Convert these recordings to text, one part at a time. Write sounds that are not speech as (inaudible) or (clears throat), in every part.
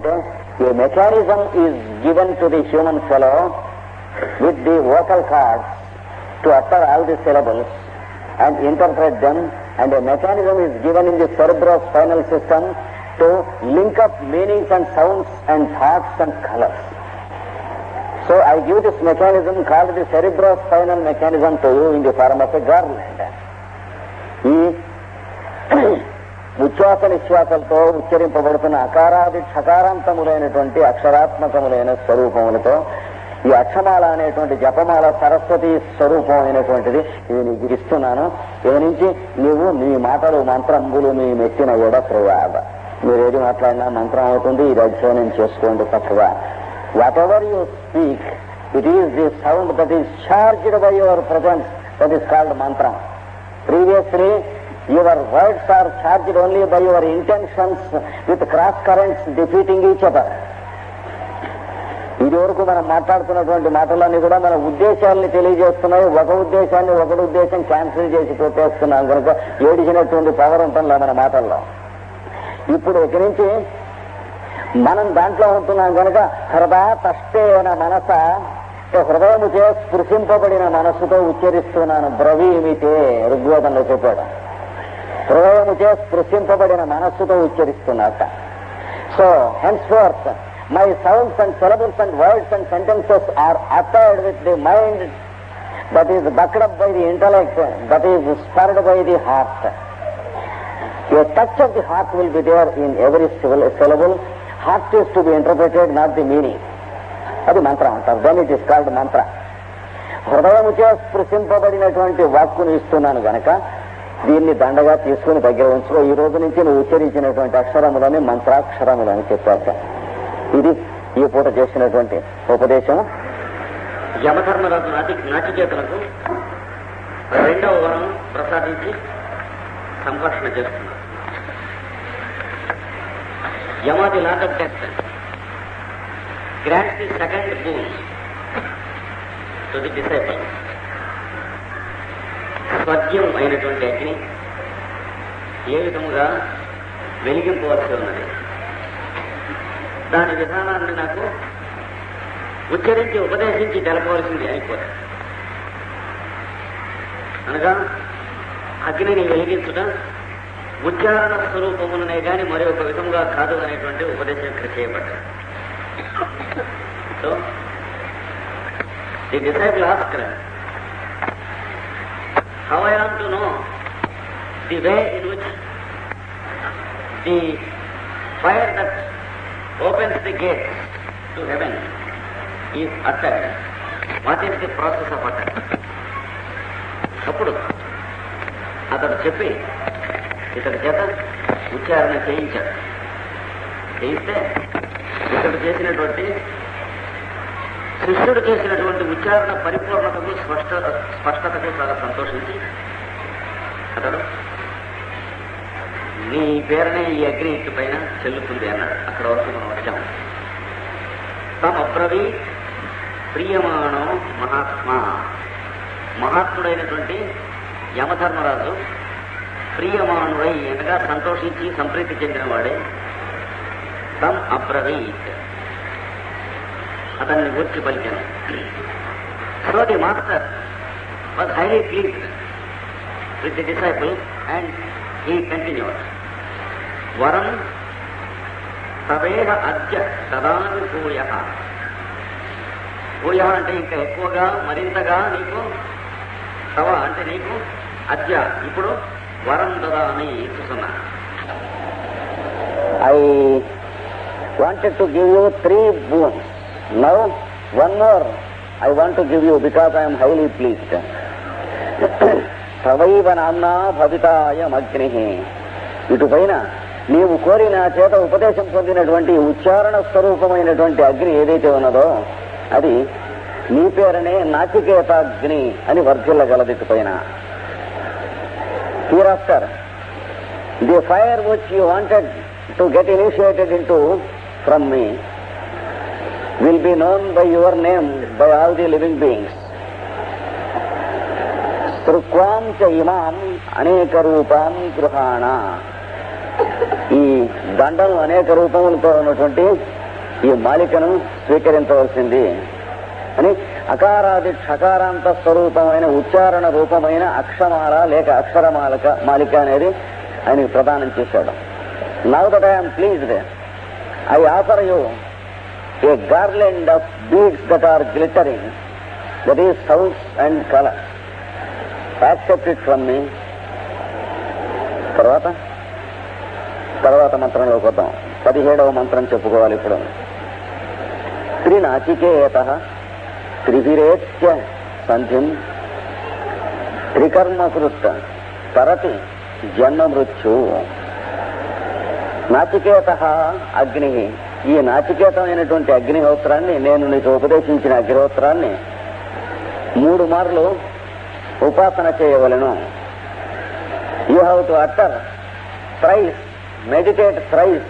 A mechanism is given to the human fellow with the vocal cords to utter all the syllables and interpret them, and a mechanism is given in the cerebrospinal system to link up meanings and sounds and thoughts and colors. So I give this mechanism called the cerebrospinal mechanism to you in the form of a garland. (clears throat) ఉచ్ఛ్వాస నిశ్వాసలతో ఉచ్చరింపబడుతున్న అకారాది క్షకారాంతములైనటువంటి అక్షరాత్మకములైన స్వరూపములతో ఈ అక్షమాల అనేటువంటి జపమాల సరస్వతి స్వరూపం అయినటువంటిది ఇది నీకు ఇస్తున్నాను ఇది నుంచి నీవు నీ మాటలు మంత్రంబులు నీ మెచ్చిన కూడా ప్రయాద మీరు ఏది మాట్లాడినా మంత్రం అవుతుంది ఇది అధ్యయనం చేసుకోండి తక్కువ whatever you speak it is the sound that is charged by your presence that is called mantram previously your words are charged only by your intentions with cross currents defeating each other. ఇది వరకు మనం మాట్లాడుతున్నటువంటి మాటలన్నీ కూడా మన ఉద్దేశాలని తెలియజేస్తున్నాయి. ఒక ఉద్దేశాన్ని ఒకటి ఉద్దేశం క్యాన్సిల్ చేసి పెట్టేస్తున్నాం కనుక ఏడిచినటువంటి పవర్ ఉంటుందిలే మన మాటల్లో. ఇప్పుడు ఇక్కడి నుంచి మనం దాంట్లో ఉంటున్నాం కనుక హృదయ తష్టేన మనస హృదయము చే స్పృశింపబడిన మనస్సుతో ఉచ్చరిస్తున్నాను. బ్రవీమితే ఋగ్వేదంలో చెప్పాడు. హృదయముచే స్పృశింపబడిన మనస్సుతో ఉచ్చరిస్తున్నట్ట so henceforth my sounds and syllables and words and sentences are uttered with the mind that is backed up by the intellect that is spurred by the heart a touch of the heart will be there in every syllable heart is to be interpreted not the meaning అది మంత్రం అంటారు. Then it is called మంత్ర హృదయముచే స్పృశింపబడినటువంటి వాక్కును ఇస్తున్నాను గనక దీన్ని దండగా తీసుకుని దగ్గర ఉంచుకో. ఈ రోజు నుంచి నువ్వు ఉచ్చరించినటువంటి అక్షరములని మంత్రాక్షరములని చెప్పాక ఇది ఈ పూట చేసినటువంటి ఉపదేశం యమధర్మరాజు నాటి నాటికేతలకు రెండవ వరం ప్రసాదించి సంభాషణ చేస్తున్నారు. Yama the lord of death. Grant the second boon. To the disciple స్వర్గ్యం అయినటువంటి అగ్ని ఏ విధముగా వెలిగింపవలసి ఉన్నది? దాని విధానాన్ని నాకు ఉచ్చరించి ఉపదేశించి తెలపవలసింది అయిపోతుంది అనగా అగ్నిని వెలిగించుట ఉచ్చారణ స్వరూపముననే గాని మరి ఒక విధంగా కాదు అనేటువంటి ఉపదేశం ఇక్కడ చేయబడ్డది. So the disciple asked. How I am to know the way in which the fire that opens the gate to heaven is uttered? What is the process of అట్టడ్ అప్పుడు అతడు చెప్పి ఇతడి చేత ఉచ్చారణ చేయించాడు చేయిస్తే ఇతడు చేసినటువంటి శిష్యుడు చేసినటువంటి ఉచ్చారణ పరిపూర్ణతకు స్పష్ట స్పష్టతకు చాలా సంతోషించి అతడు నీ పేరునే ఈ అగ్ని ఇంటి పైన చెల్లుతుంది అన్నాడు. అక్కడ వరకు మనం వచ్చాము. తమబ్రవి ప్రియమాణం మహాత్మ. మహాత్ముడైనటువంటి యమధర్మరాజు ప్రియమానుడై అనగా సంతోషించి సంప్రీతి చెందినవాడే తమ్ అబ్రవీత్ అతన్ని ఊర్చి పలికాను. So the master was highly pleased with the disciple and he continued వరం తవేహ అద్య తదానుభూయ. భూయ అంటే ఇంకా ఎక్కువగా మరింతగా నీకు తవ అంటే నీకు అద్య ఇప్పుడు వరం దదా అని చూస్తున్నా I wanted to give you three boons. Now, one more I want to give you because I am highly pleased. సవైవ నామ్నా భవితాయం అగ్ని ఇటుపైన నీవు కోరిన చేత ఉపదేశం పొందినటువంటి ఉచ్చారణ స్వరూపమైనటువంటి అగ్ని ఏదైతే ఉన్నదో అది నీ పేరునే నాచికేతాగ్ని అని వర్ధిల్లగలది ఇటుపైన hereafter, the fire which you wanted to get initiated into from me will be known by your name by all the living beings. సృక్వాం ఇమాం అనేక రూపాం గృహాణ ఈ దండం అనేక రూపములతో ఉన్నటువంటి ఈ మాలికను స్వీకరించవలసింది. అని అకారాది క్షకారాంత స్వరూపమైన ఉచ్చారణ రూపమైన అక్షమాల లేక అక్షరమాలక మాలిక అనేది ఆయనకు ప్రదానం చేశాడు. Now that I'm pleased I offer you a garland of beads that are glittering that is sounds and colour accept it from me తర్వాత తర్వాత మంత్రంలోకి వద్దాం పదిహేడవ మంత్రం చెప్పుకోవాలి ఇప్పుడు. త్రినాచికేత త్రిభిరేత్య సంధిం త్రికర్మకృత్ తరతి జన్మ మృత్యు నాచికేత అగ్ని ఈ నాచికేతమైనటువంటి అగ్నిహోత్రాన్ని నేను నీకు ఉపదేశించిన అగ్నిహోత్రాన్ని మూడు మార్లు ఉపాసన చేయవలను. You have to utter thrice meditate thrice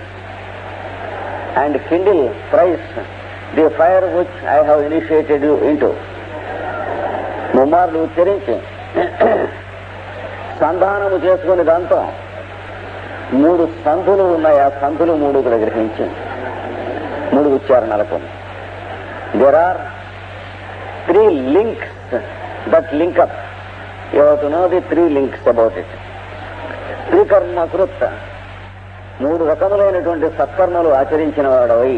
and kindle thrice the fire which I have initiated you into. ముమ్మార్లు ఉచ్చరించి సంధానము చేసుకుని దాంతో మూడు సంధులు ఉన్నాయి. ఆ సంధులు మూడు ఇక్కడ గ్రహించింది. మూడు ఉచ్చారణలకు there are three links that link up you know the three links about it త్రికర్మ కృత్ మూడు రకములైనటువంటి సత్కర్మలు ఆచరించిన వాడవై.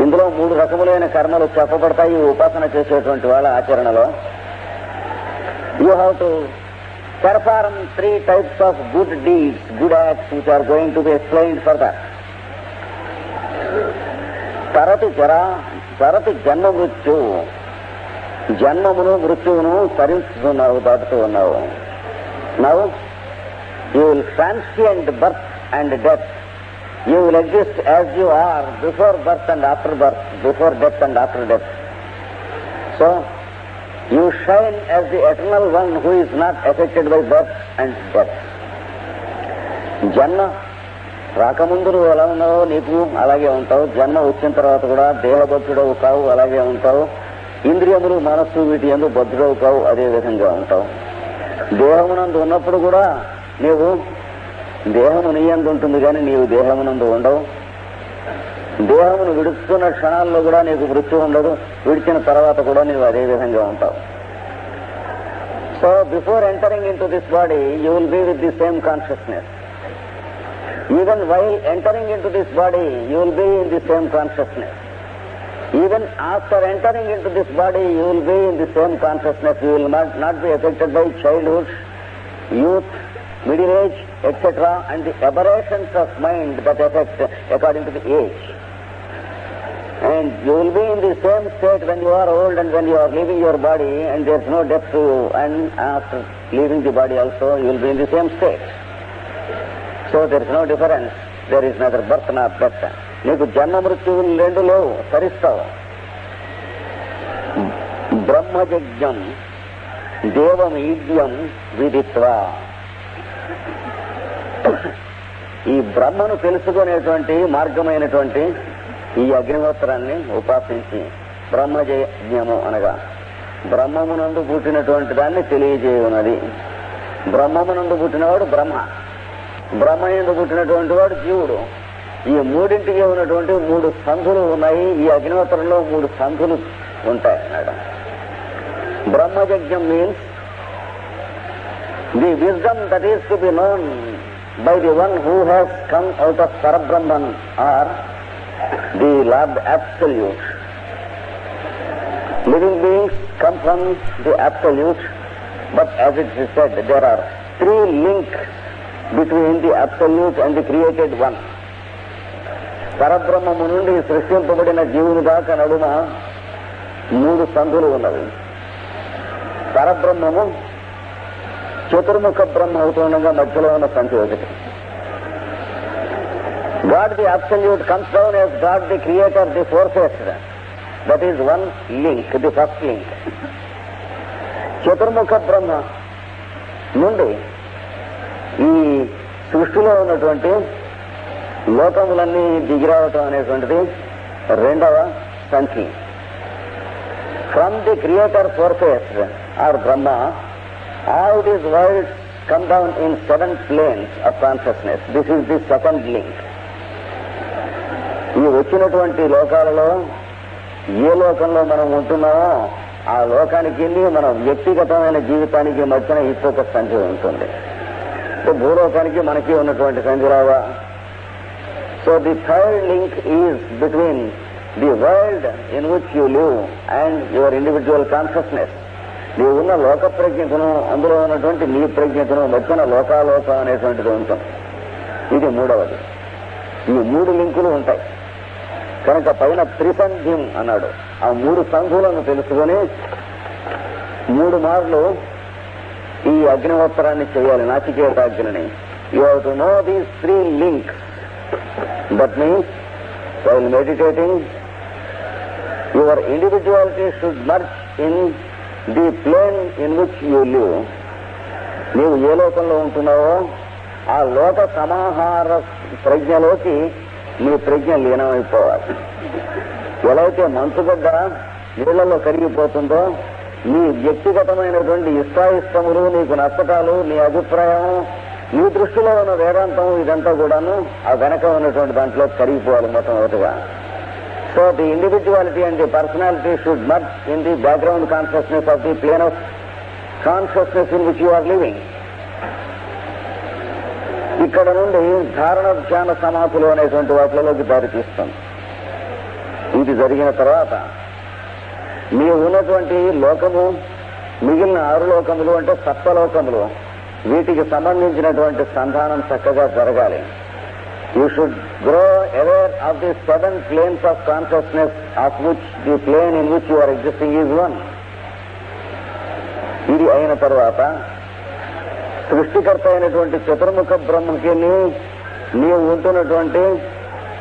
ఇందులో మూడు రకములైన కర్మలు చెప్పబడతాయి ఉపాసన చేసేటువంటి వాళ్ళ ఆచరణలో. You have to perform three types of good deeds good acts which are going to be explain for తరతి జర తరతి జన్మ మృత్యు జన్మమును మృత్యువును తరించుతున్నావు దాటుతూ ఉన్నావు నవ్వు you will transient birth and death you will exist as you are before birth and after birth before death and after death so you shine as the eternal one who is not affected by birth and death జన్మ రాకముందు నువ్వు ఎలా ఉన్నావో నీకు అలాగే ఉంటావు. జన్మ వచ్చిన తర్వాత కూడా దేహబద్ధుడవు కావు అలాగే ఉంటావు. ఇంద్రియములు మనస్సు వీటి ఎందు బద్ధుడవు కావు అదే విధంగా ఉంటావు. దేహమునందు ఉన్నప్పుడు కూడా నీవు దేహము నీయందు ఉంటుంది కానీ నీవు దేహమునందు ఉండవు. దేహమును విడుస్తున్న క్షణాల్లో కూడా నీకు మృత్యు ఉండదు. విడిచిన తర్వాత కూడా నీవు అదే విధంగా ఉంటావు. So before entering into this body you will be with the same consciousness Even while entering into this body, you will be in the same consciousness. Even after entering into this body, you will be in the same consciousness. You will not, not be affected by childhood, youth, middle age, etc. and the aberrations of mind that affect according to the age. And you will be in the same state when you are old and when you are leaving your body and there is no death to you. And after leaving the body also, you will be in the same state. So there is no difference there is neither birth nor death నీకు జన్మ మృత్యువులు రెండు లేవు. సరిస్తావు. బ్రహ్మయజ్ఞం దేవమీడ్యం విదిత్వ. ఈ బ్రహ్మను తెలుసుకునేటువంటి మార్గమైనటువంటి ఈ అగ్నిహోత్రాన్ని ఉపాసించి బ్రహ్మయజ్ఞము అనగా బ్రహ్మమునందు పుట్టినటువంటి దాన్ని తెలియజేయున్నది. బ్రహ్మమునందు పుట్టినవాడు బ్రహ్మ. బ్రహ్మ ఎందు పుట్టినటువంటి వాడు జీవుడు? ఈ మూడింటికి ఉన్నటువంటి మూడు సంధులు ఉన్నాయి. ఈ అగ్నిహోత్రంలో మూడు సంధులు ఉంటాయి madam బ్రహ్మయజ్ఞం means the wisdom that is to be known by the one who has come out of Parabrahman or the lord absolute living beings come from the absolute but as it is said there are three link between the absolute and the created one పరబ్రహ్మము నుండి సృష్టింపబడిన జీవుని దాకా నడుమ మూడు సంధులు ఉన్నవి. పరబ్రహ్మము చతుర్ముఖ బ్రహ్మ అవుతుండగా మధ్యలో ఉన్న సంధి ఒకటి. God the absolute comes down as God the creator the forces that is one link the first link చతుర్ముఖ బ్రహ్మ నుండి ఈ సృష్టిలో ఉన్నటువంటి లోకములన్నీ దిగిరావటం అనేటువంటిది రెండవ సంఖ్య from the creator forces or Brahma all these worlds come down in seven planes of consciousness. This is the second link. ఈ వచ్చినటువంటి లోకాలలో ఏ లోకంలో మనం ఉంటున్నామో ఆ లోకానికి మన వ్యక్తిగతమైన జీవితానికి మధ్యన ఇంకొక సంధి ఉంటుంది సో భూలోకానికి మనకి ఉన్నటువంటి సంధిరావ so the third link is between the world in which you live and your individual consciousness నీవు ఉన్న లోక ప్రజ్ఞతను అందులో ఉన్నటువంటి నీ ప్రజ్ఞతను మధ్యన లోకాలోకం అనేటువంటిది ఉంటుంది. ఇది మూడవది. ఈ మూడు లింకులు ఉంటాయి. కనుక పైన త్రిసంధ్యం అన్నాడు. ఆ మూడు సంధులను తెలుసుకొని మూడు మార్లు ఈ అగ్నిహోత్రాన్ని చేయాలి. నాచికేతాగ్ని you have to know these three links that means while meditating your individuality should merge in the plane in which you live నీవు ఏ లోకంలో ఉంటున్నావో ఆ లోక సమాహార ప్రజ్ఞలోకి నీ ప్రజ్ఞ లీనమైపోవాలి. ఎలా అయితే మంచుగడ్డ నీళ్ళలో కరిగిపోతుందో నీ వ్యక్తిగతమైనటువంటి ఇష్టాయిష్టములు నీకు నష్టకాలు నీ అభిప్రాయం నీ దృష్టిలో ఉన్న వేదాంతం ఇదంతా కూడాను ఆ వెనక ఉన్నటువంటి దాంట్లో కరిగిపోవాలి మొట్టమొదటిగా so the individuality and the personality should merge in the background consciousness of the plane of consciousness in which you are living ఇక్కడ నుండి ధారణ ధ్యాన సమాధులు అనేటువంటి వాటిలోకి దారితీస్తుంది ఇది జరిగిన తర్వాత మీ ఉన్నటువంటి లోకము మిగిలిన ఆరు లోకములు అంటే సత్వలోకములు. వీటికి సంబంధించినటువంటి సంధానం చక్కగా జరగాలి. You should grow aware of the seven planes of consciousness of which the plane in which your existing is one ఇది అయిన తర్వాత సృష్టికర్త అయినటువంటి చతుర్ముఖ బ్రహ్మకి నీవు ఉంటున్నటువంటి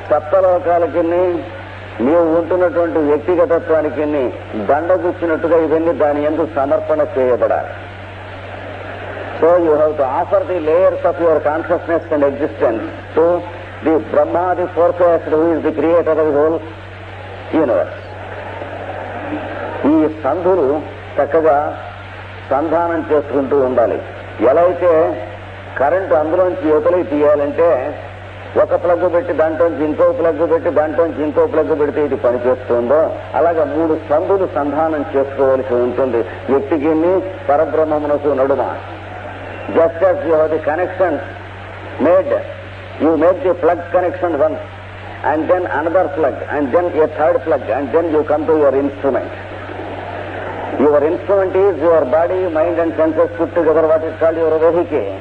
సప్తలోకాలకి నీవు ఉంటున్నటువంటి వ్యక్తిగతత్వానికి దండగుచ్చినట్టుగా ఇవన్నీ దాని ఎందుకు సమర్పణ చేయబడాలి. So you have to offer the layers of your consciousness and existence to the బ్రహ్మాది the forces who is the creator of the whole universe ఈ సంధులు చక్కగా సంధానం చేసుకుంటూ ఉండాలి. ఎలా అయితే కరెంటు అందులోంచి యువతలకి తీయాలంటే ఒక ప్లగ్ పెట్టి దాంట్లోంచి ఇంకో ప్లగ్ పెట్టి దాంట్లోంచి ఇంకో ప్లగ్ పెడితే ఇది పనిచేస్తుందో అలాగే మూడు సందులు సంధానం చేసుకోవాల్సి ఉంటుంది. వ్యక్తికి పరబ్రహ్మమునకు నడుమ. Just as you he connection made you make the plug connection one and then another plug and then a third plug and then you come to your instrument your instrument is your body mind and senses put together what your vehicle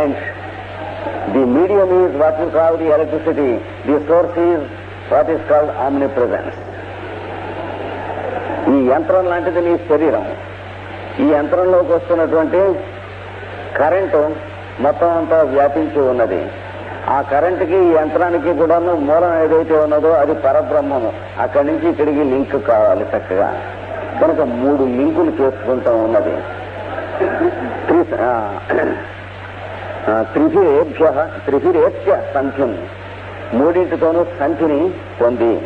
and the medium is what we call the electricity. The source is what is called omnipresence. ఈ యంత్రం లాంటిది నీ శరీరం. ఈ యంత్రంలోకి వస్తున్నటువంటి current మొత్తం అంతా వ్యాపించి ఉన్నది. ఆ కరెంటుకి ఈ యంత్రానికి కూడాను మూలం ఏదైతే ఉన్నదో అది పరబ్రహ్మము. అక్కడి నుంచి ఇక్కడికి లింక్ కావాలి చక్కగా. కనుక మూడు లింకులు చేసుకుంటూ ఉన్నది. త్రి- ఆ, త్రిభిరేభ్య సంఖ్యం మూడింటితోనూ సంధిని పొంది.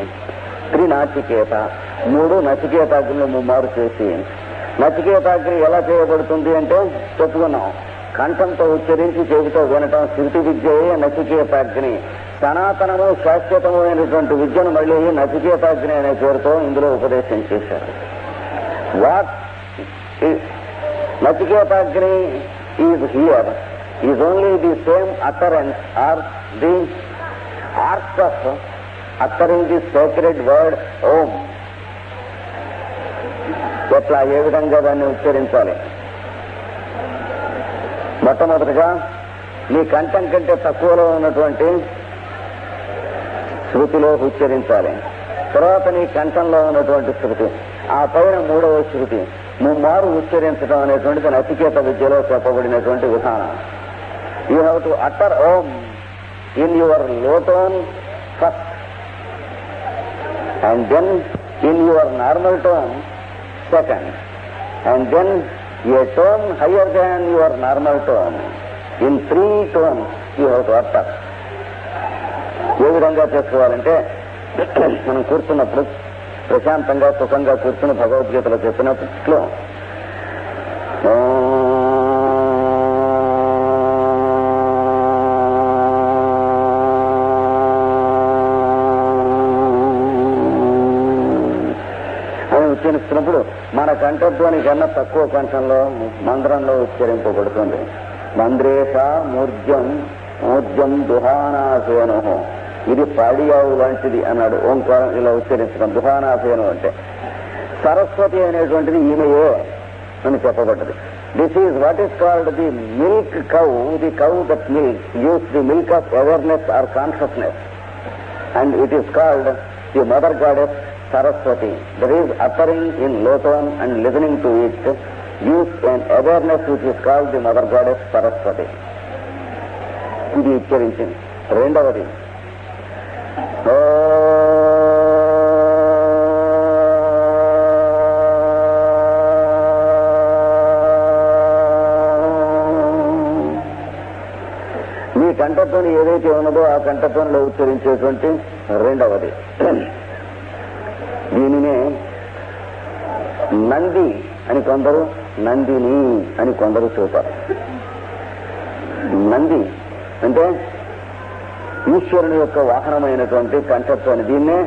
త్రినాచికేత మూడు నచికేతాగ్ని ముమ్మారు చేసి. నచికేతాగ్ని ఎలా చేయబడుతుంది అంటే చెప్పుకున్నాం. కంఠంతో ఉచ్చరించి చెవితో వినటం శృతి విద్యయే నచికేతాగ్ని. సనాతనము శాశ్వతమైనటువంటి విద్యను మళ్ళీ నచికేతాగ్ని అనే పేరుతో ఇందులో ఉపదేశం చేశారు. What Nachiketagni is here. Is only the same utterance or the art of the sacred word Om ఎట్లా ఏ విధంగా దాన్ని ఉచ్చరించాలి? మొట్టమొదటిగా నీ కంఠం కంటే తక్కువలో ఉన్నటువంటి శృతిలో ఉచ్చరించాలి. తర్వాత నీ కంఠంలో ఉన్నటువంటి శృతి ఆ పైన మూడవ శృతి ముమ్మారు ఉచ్చరించడం అనేటువంటిది నచికేత విద్యలో చెప్పబడినటువంటి విధానం. You have to utter Om in your low tone first and then in your normal tone, second, and then a tone higher than your normal tone. In three tones you have to utter. ఏ విధంగా చేసుకోవాలంటే మనం కూర్చున్నప్పుడు ప్రశాంతంగా సుఖంగా కూర్చుని భగవద్గీతలో చెప్పినట్లు మన కన్నా తక్కువ కంఠంలో మంత్రంలో ఉచ్చరింపబడుతుంది. మంద్రేష మూర్జం మూర్జం దుహానాసేను ఇది పాడియావు వంటిది అన్నాడు. ఓంకారం ఇలా ఉచ్చరించడం దుహానాసేను అంటే. సరస్వతి అనేటువంటిది ఈమెయే అని చెప్పబడ్డది. This is what is called the milk cow the cow that milk use the milk of awareness or consciousness and it is called the mother goddess Saraswati there is uttering in low tone and listening to it use an awareness which is called the mother goddess Saraswati ఇది ఉచ్చరించింది రెండవది. మీ కంఠధ్వని ఏదైతే ఉన్నదో ఆ కంఠధ్వనిలో ఉచ్చరించేటువంటి రెండవది. దీనినే నంది అని కొందరు నందిని అని కొందరు చూపారు. నంది అంటే ఈశ్వరుని యొక్క వాహనమైనటువంటి కంఠత్వాన్ని దీన్నే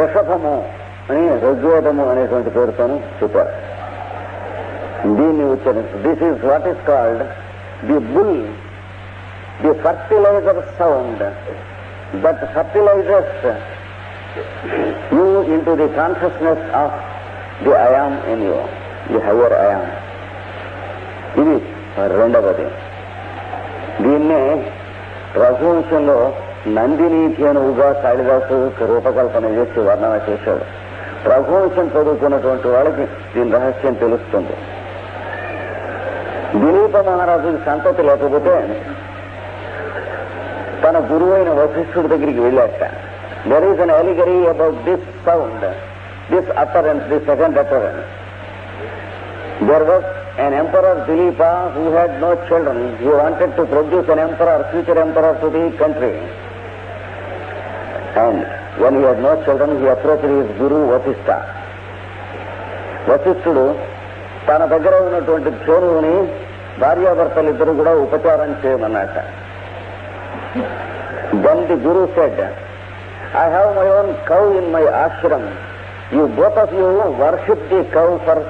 ఋషభము అని ఋగ్వేదము అనేటువంటి పేరుతోను చూపారు దీన్ని ఉచ్చరించు this is what is called the bull the fertilizer sound that fertilizers you into the consciousness the the of am in you, the the I am. ఇది రెండవది. దీన్నే రఘువంశంలో నందిని ధేనువుగా కాళిదాసు రూపకల్పన చేసి వర్ణన చేశాడు. రఘువంశం చదువుకున్నటువంటి వాళ్ళకి దీని రహస్యం తెలుస్తుంది. దిలీప మహారాజుకి సంతతి లేకపోతే తన గురువైన వశిష్ఠుడి దగ్గరికి వెళ్ళాక There is an allegory about this sound this utterance this second utterance There was an emperor Dilipa who had no children. He wanted to produce an emperor, future emperor to the country. And when he had no children, he approached his guru Vasistha. వశిష్ఠుడు తన దగ్గర ఉన్నటువంటి ధేనువుని భార్యాభర్తలు ఇద్దరు కూడా ఉపచారం చేయమన్నట then the Guru said I have my own cow in my ashram you both of you worship the cow for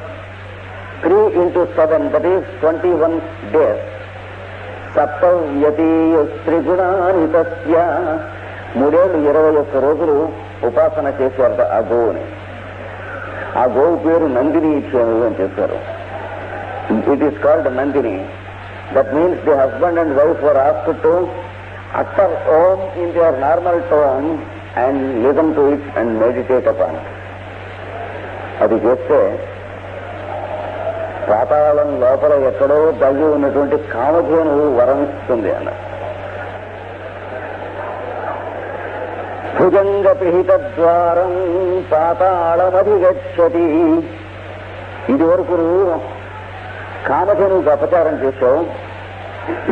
three into seven that is twenty one days సప్తవ్యతీయ త్రిగుణాని తస్య మూడేళ్ళు ఇరవై ఒక్క రోజులు ఉపాసన చేశారట ఆ గోవుని ఆ గోవు పేరు నందిని ఇచ్చారు అని చెప్పారు it is called Nandini that means the husband and wife were ask to utter Om in their normal tone and listen to it and meditate upon అది చేస్తే పాతాళం లోపల ఎక్కడో తగ్గి ఉన్నటువంటి కామధేనువు వరణిస్తుంది అన్న. భుజంగ పిహిత ద్వారం పాతాళమధిగచ్చతి. ఇది వరకు నువ్వు కామధేనువుకి అపచారం చేశావు.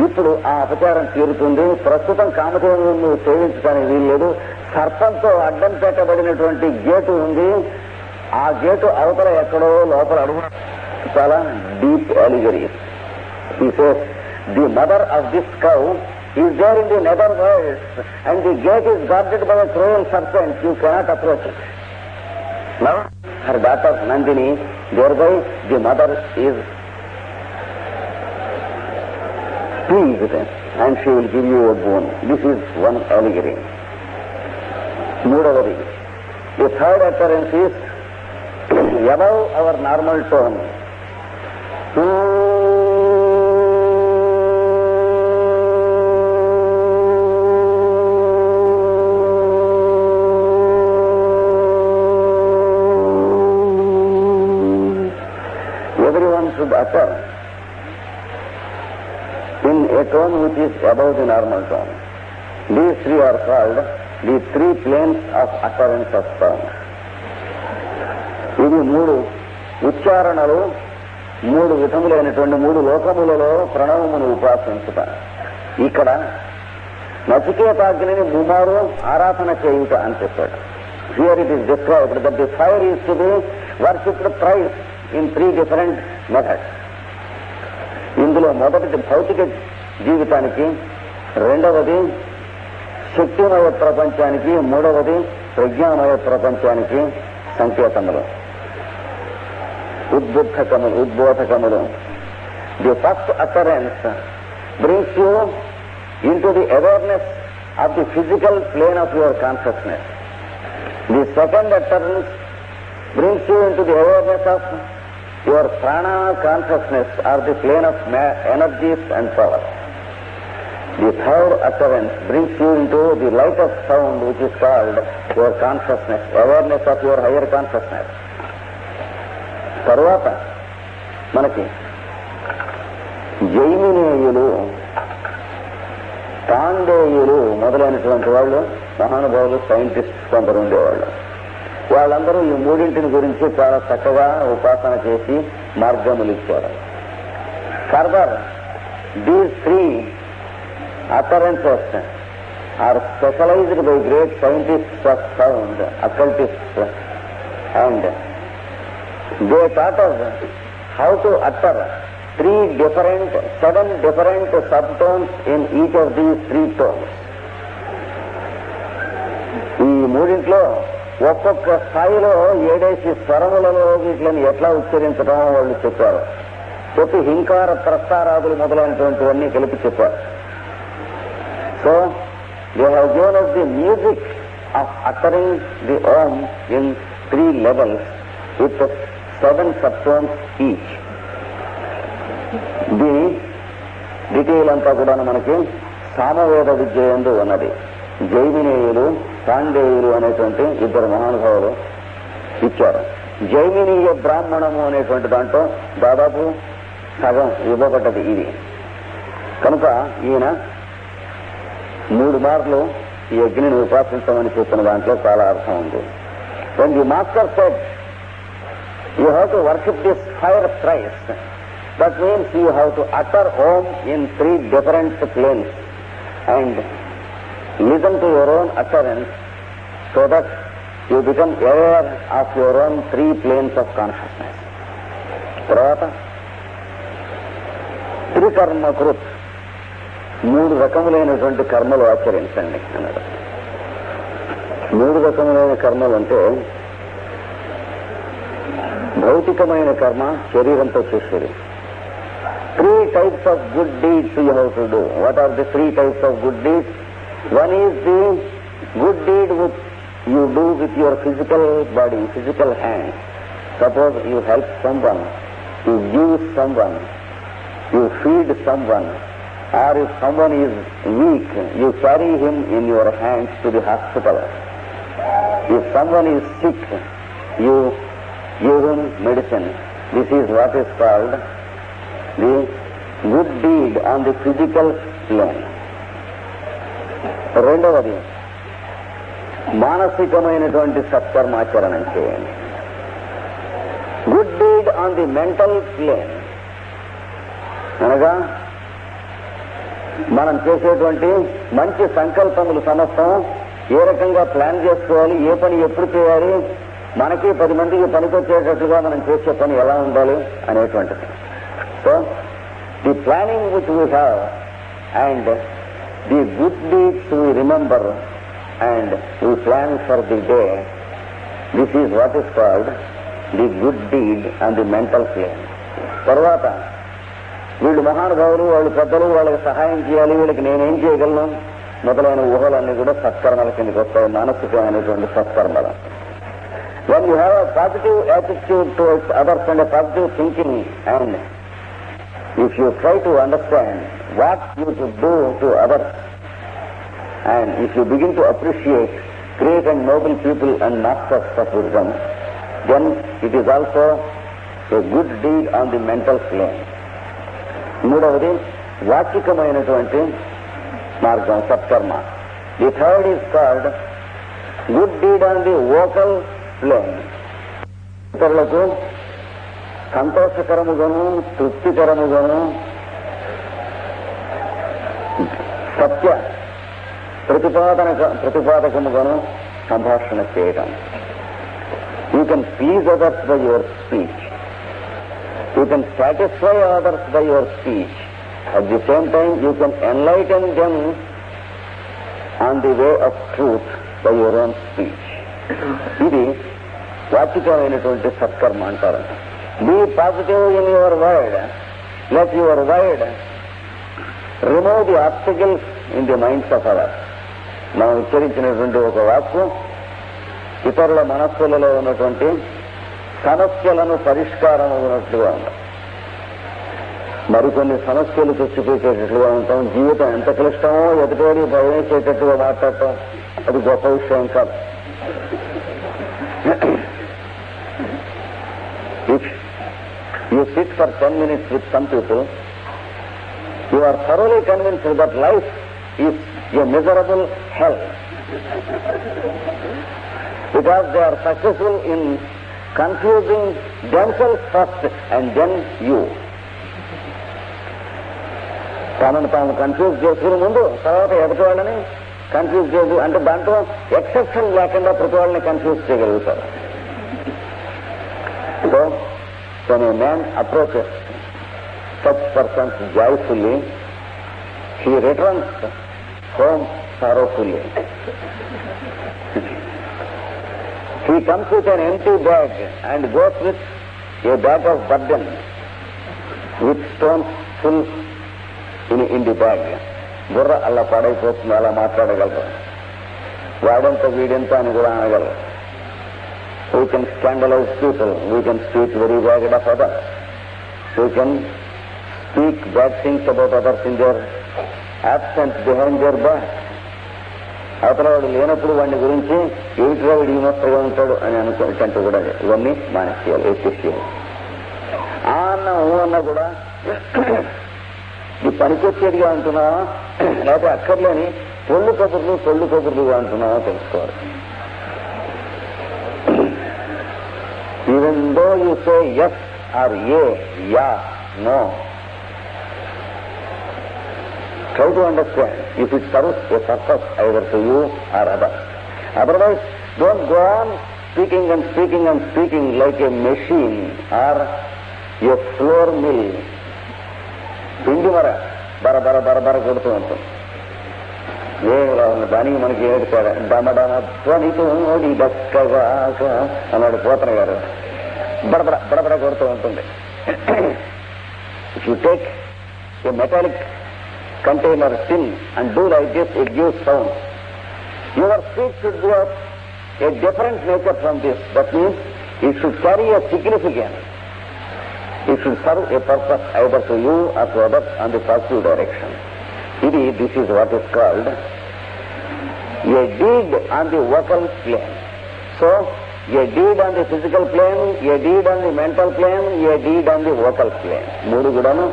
ఇప్పుడు ఆ అపచారం తీరుతుంది. ప్రస్తుతం కామదేవుని సేవించడానికి వీల్లేదు. సర్పంతో అడ్డం పెట్టబడినటువంటి గేటు ఉంది. ఆ గేటు అవతల ఎక్కడో లోపల అడుగు చాలా deep allegory. The mother of this cow is there in the nether world and the gate is guarded by cruel serpent you cannot approach her daughter Nandini there by the mother is Please, and she will give you a boon. This is one allegory. Moreover, the third appearance is above our normal tone. Who zone which is above the normal zone. These three are called the three planes of occurrence of sound. ఇది మూడు ఉచ్చారణలు మూడు విధములైనటువంటి మూడు లోకములలో ప్రణవమును ఉపాసించుట ఇక్కడ నచికేతాగ్నిని ముమారు ఆరాధన చేయుట అని చెప్పాడు here it is described that the fire is to be worshipped thrice in three different methods ఇందులో మొదటిది భౌతిక జీవితానికి రెండవది శక్తిమయ ప్రపంచానికి మూడవది ప్రజ్ఞామయ ప్రపంచానికి సంకేతములు. ఉద్బుద్ధకములు ఉద్బోధకములు. The first utterance brings you into the awareness of the physical plane of your consciousness the second utterance brings you into the awareness of your prana consciousness or the plane of ma- energies and power. The third utterance brings you into the light of sound which is called your consciousness, awareness of your higher consciousness. తరువాత మనకి జైమినేయులు పాండేయులు మొదలైనటువంటి వాళ్ళు మహానుభావులు scientist కొందరు ఉండేవాళ్ళు వాళ్ళందరూ ఈ మూడింటిని గురించి చాలా చక్కగా ఉపాసన చేసి మార్గములు ఇచ్చారు further these three utterances are specialized by great scientists of sound occultists and they thought of how to utter three different seven different subtones in each of these three tones. ఈ మూడింట్లో ఒక్కొక్క స్థాయిలో ఏడేసి స్వరములలో వీటిని ఎట్లా ఉచ్చరించడం వాళ్ళు చెప్పారు. చెప్పి హింకార ప్రస్తారాదులు మొదలైనటువంటివన్నీ కలిపి చెప్పారు. So they have given us the music of uttering the Om in three levels with seven subtones each దీని డీటెయిల్ అంతా కూడా మనకి సామవేద విద్య ఎందు ఉన్నది. జైమినేయులు పాండేయులు అనేటువంటి ఇద్దరు మహానుభావులు ఇచ్చారు. జైమినీయ బ్రాహ్మణము అనేటువంటి దాంట్లో దాదాపు సగం ఇవ్వబడ్డది ఇది. కనుక ఈయన మూడు మార్లు ఈ అగ్నిని ఉపాసించమని చెప్పిన దాంట్లో చాలా అర్థం ఉంది when the master said you have to worship this fire thrice that means you have to utter Om in three different planes and listen to your own utterance so that you become aware of your own three planes of consciousness. తర్వాత త్రికర్మ కృత్ మూడు రకములైనటువంటి కర్మలు ఆచరించండి అన్నాడు. మూడు రకములైన కర్మలు అంటే భౌతికమైన కర్మ శరీరంతో చేసేది. Three types of good deeds you how to do what are the three types of good deeds one is the good deed with you do with your physical body physical hand suppose you help someone you give someone you feed someone or if someone is weak you carry him in your hands to the hospital if someone is sick you give him medicine this is what is called the good deed on the physical plane రెండవది మానసికమైనటువంటి సత్కర్మాచరణం చేయండి good deed on the mental plane అనగా మనం చేసేటువంటి మంచి సంకల్పములు సమస్తం ఏ రకంగా ప్లాన్ చేసుకోవాలి ఏ పని ఎప్పుడు చేయాలి మనకి పది మందికి పనికొచ్చేటట్లుగా మనం చేసే పని ఎలా ఉండాలి అనేటువంటిది. So the planning which we have and the good deeds we remember and we plan for the day this is what is called the good deed and the mental plane తర్వాత వీళ్ళు మహానుభావులు వాళ్ళు పెద్దలు వాళ్ళకి సహాయం చేయాలి వీళ్ళకి నేనేం చేయగలను మొదలైన ఊహలన్నీ కూడా సత్కర్మల కిందకి వస్తాయి మానసికమైనటువంటి సత్కర్మలు when you have a positive attitude towards others and positive thinking and if you try to understand what you should do to others and if you begin to appreciate great and noble people and masters of wisdom, then it is also a good deed on the mental plane. మూడవది వాచికమైనటువంటి మార్గం సత్కర్మ. The third is called good deed on the vocal plane ఇతరులకు సంతోషకరముగాను తృప్తికరముగాను సత్య ప్రతిపాదన ప్రతిపాదకముగాను సంభాషణ చేయటం. You can please other by your speech You can satisfy others by your speech. At the same time, you can enlighten them on the way of truth by your own speech. ఇది వాచికమైనటువంటి సత్కర్మ అంటారు be positive in your word let your word remove the obstacles in the minds of our మనం ఉచ్చరించినటువంటి ఒక వాక్యం ఇతరుల మనస్సులలో ఉన్నటువంటి సమస్యలను పరిష్కారం ఉన్నట్లుగా ఉంది మరికొన్ని సమస్యలు తెచ్చిపెట్టేటట్లుగా ఉంటాం జీవితం ఎంత క్లిష్టమో ఎదుటోడి భయమేసేటట్టుగా మాట్లాడటం అది గొప్ప విషయం కాదు if you sit for ten minutes with some people you are thoroughly convinced that life is a miserable health because they are successful in confusing themselves first and then you. తమను తాము కన్ఫ్యూజ్ చేసుకునే ముందు తర్వాత ఎదుటి వాళ్ళని confuse చేయదు అంటే దాంట్లో ఎక్సెప్షన్ లేకుండా ప్రతి వాళ్ళని కన్ఫ్యూజ్ చేయగలుగుతారు so when a man approaches such persons joyfully, he returns home sorrowfully. He comes with an empty bag and goes with a bag of burden with stones full in, in the bag. బుర్ర అలా పాడైపోతుంది అలా మాట్లాడగలరు వాడంత వీడంత అని కూడా అనగలరు we can scandalize people we can speak very bad of other we can speak bad things about others in their absent behind their back అవతల వాడు లేనప్పుడు వాడిని గురించి ఏమిటిగా వీడు ఈమొత్తగా ఉంటాడు అని అనుకుంటే కూడా ఇవన్నీ మానేసేయాలి ఎత్తేసేయాలి. ఆ అన్న ఊ అన్న కూడా ఈ పనికొచ్చేదిగా అంటున్నావా? లేకపోతే అక్కర్లేని పొళ్ళు కబుర్లు పొళ్ళు కబుర్లుగా అంటున్నావా? తెలుసుకోవాలి. Even though you say yes or a yeah no try to understand if it serves a purpose either to you or others. Otherwise, don't go on speaking and speaking and speaking like a machine or a floor mill. పిండి మర బర బర బర బర కొడుతూ ఉంటుంది ఏమిలా ఉంది దానికి మనకి ఏడుతాడు డమడమ ధ్వనితోడి ఓడి అన్నాడు పోతన గారు బడబడ బడబడ కొడుతూ ఉంటుంది if you take a metallic container tin and do like this, it gives sound. Your speech should be of a different nature from this. That means it should carry a significance. It should serve a purpose either to you or to others on the positive direction. It is, this is what is called a deed on the vocal plane. So, a deed on the physical plane, a deed on the mental plane, a deed on the vocal plane. మూడు కూడాను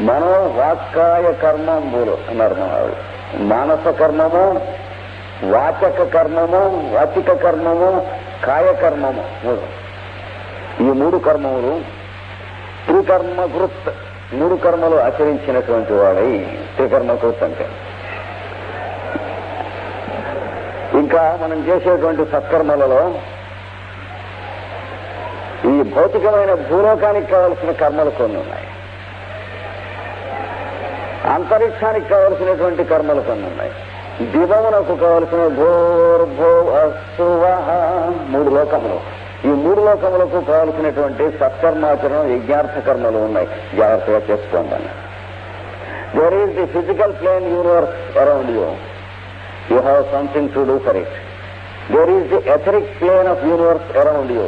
మనో వాక్కాయ కర్మంబులు అన్నారు మహారాజు మానస కర్మము వాచక కర్మము వాచిక కర్మము కాయ కర్మము. మూడు ఈ మూడు కర్మములు త్రికర్మకృత్ మూడు కర్మలు ఆచరించినటువంటి వాడై త్రికర్మకృత్ అంటే. ఇంకా మనం చేసేటువంటి సత్కర్మలలో ఈ భౌతికమైన భూలోకానికి కావలసిన కర్మలు కొన్ని ఉన్నాయి. అంతరిక్షానికి కావలసినటువంటి కర్మలు కొన్ని ఉన్నాయి. దివమునకు కావలసిన భోర్భో మూడు లోకములు. ఈ మూడు లోకములకు కావలసినటువంటి సత్కర్మాచరణ యజ్ఞార్థ కర్మలు ఉన్నాయి. జాగ్రత్తగా చేసుకోండి there is the physical plane universe around you you have something to do for it there is the etheric plane of universe around you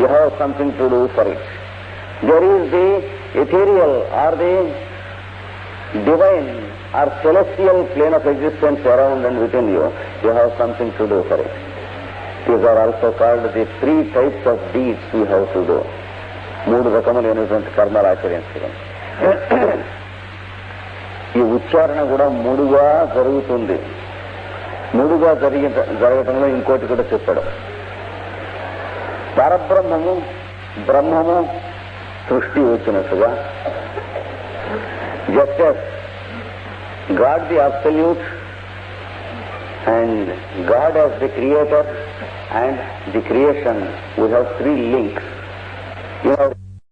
you have something to do for it there is the ethereal or the divine or celestial plane of existence around and within you you have something to do for it these are also called the three types of deeds you have to do మూడు రకములైనటువంటి కర్మలు ఆచరించడం. ఈ ఉచ్చారణ కూడా మూడుగా జరుగుతుంది. మూడుగా జరిగిన జరగటంలో ఇంకోటి కూడా చెప్పడం. పరబ్రహ్మము బ్రహ్మము సృష్టి వచ్చినట్టుగా just as God the Absolute and God as the Creator and the creation, we have three links. You have